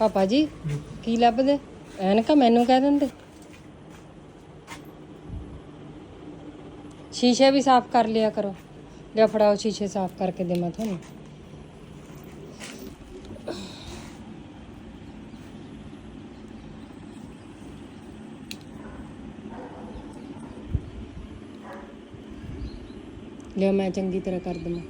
ਪਾਪਾ ਜੀ, ਕੀ ਲੱਭਦੇ? ਐਨਕਾ ਮੈਨੂੰ ਕਹਿ ਦਿੰਦੇ। ਸ਼ੀਸ਼ੇ ਵੀ ਸਾਫ਼ ਕਰ ਲਿਆ ਕਰੋ। ਲਿਆ ਫੜਾਓ ਸ਼ੀਸ਼ੇ ਸਾਫ਼ ਕਰਕੇ ਦੇਵਾਂ ਤੁਹਾਨੂੰ। ਲਿਆ ਮੈਂ ਚੰਗੀ ਤਰ੍ਹਾਂ ਕਰ ਦਵਾਂ।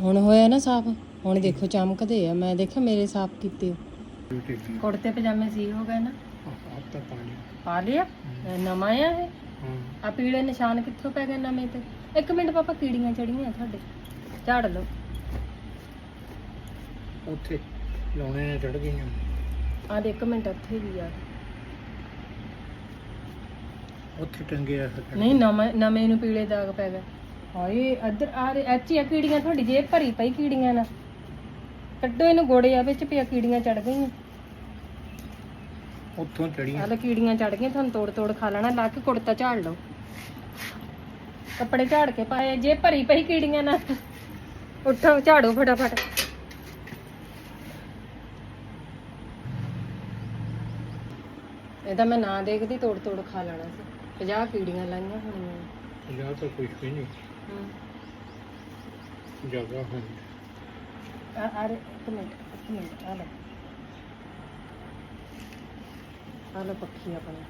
ਹੁਣ ਹੋਇਆ ਨਾ ਸਾਫ਼? ਹੁਣ ਦੇਖੋ ਚਮਕਦੇ ਆ ਮੈਂ ਦੇਖਿਆ ਮੇਰੇ ਸਾਫ਼ ਕੀਤੇ। ਕੁੜਤੇ ਪਜਾਮੇ ਸੀ ਹੋ ਗਏ ਨਾ। ਆਪ ਤਾਂ ਪਾਣੀ ਪਾ ਲਿਆ? ਨਵਾਂ ਆ ਇਹ? ਹਾਂ। ਆ ਪੀਲੇ ਨਿਸ਼ਾਨ ਕਿੱਥੋਂ ਪੈ ਗਏ ਨਵੇਂ ਤੇ? ਇੱਕ ਮਿੰਟ ਪਾਪਾ ਕੀੜੀਆਂ ਚੜੀਆਂ ਤੁਹਾਡੇ। ਝਾੜ ਲਓ। ਉੱਥੇ ਲਾਉਣੇ ਨੇ ਚੜ ਗਈਆਂ। ਆ ਦੇ ਇੱਕ ਮਿੰਟ ਇੱਥੇ ਵੀ ਆ। ਉੱਥੇ ਟੰਗੇ ਆ ਨਹੀਂ ਨਵੇਂ ਨਵੇਂ ਨੂੰ ਪੀਲੇ ਦਾਗ ਪੈ ਗਏ। ਹਾਏ ਇੱਧਰ ਆ ਰੇ ਐਚੀ ਆ ਕੀੜੀਆਂ ਤੁਹਾਡੀ ਜੇਬ ਭਰੀ ਪਈ ਕੀੜੀਆਂ ਨਾਲ। ਕੱਢੋ ਇਹਨੂੰ ਗੋੜੇ ਆ ਵਿੱਚ ਪਿਆ ਕੀੜੀਆਂ ਚੜ ਗਈਆਂ। ਉੱਥੋਂ ਚੜੀਆਂ ਆਹ ਲੈ ਕੀੜੀਆਂ ਚੜ ਗਈਆਂ ਤੁਹਾਨੂੰ ਤੋੜ ਤੋੜ ਖਾ ਲੈਣਾ ਲਾ ਕੇ ਕੁੜਤਾ ਝਾੜ ਲਓ। ਕੱਪੜੇ ਝਾੜ ਕੇ ਪਾਏ ਜੇ ਭਰੀ ਪਈ ਕੀੜੀਆਂ ਨਾਲ ਉੱਠੋ ਝਾੜੋ ਫਟਾਫਟ। ਇਹਦਾ ਮੈਂ ਨਾ ਦੇਖਦੀ ਤੋੜ ਤੋੜ ਖਾ ਲੈਣਾ ਸੀ। 50 ਕੀੜੀਆਂ ਲਾਈਆਂ ਹੋਣੀਆਂ। ਜਾਂ ਤਾਂ ਕੁਝ ਵੀ ਨਹੀਂ। ਹੂੰ। ਜਗ੍ਹਾ ਹੈ ਆ ਆ ਰੇ ਇੱਕ ਮਿੰਟ ਇੱਕ ਮਿੰਟ ਆ ਲੈ। ਆ ਲੈ ਪੱਖੀ ਆਪਣੀ।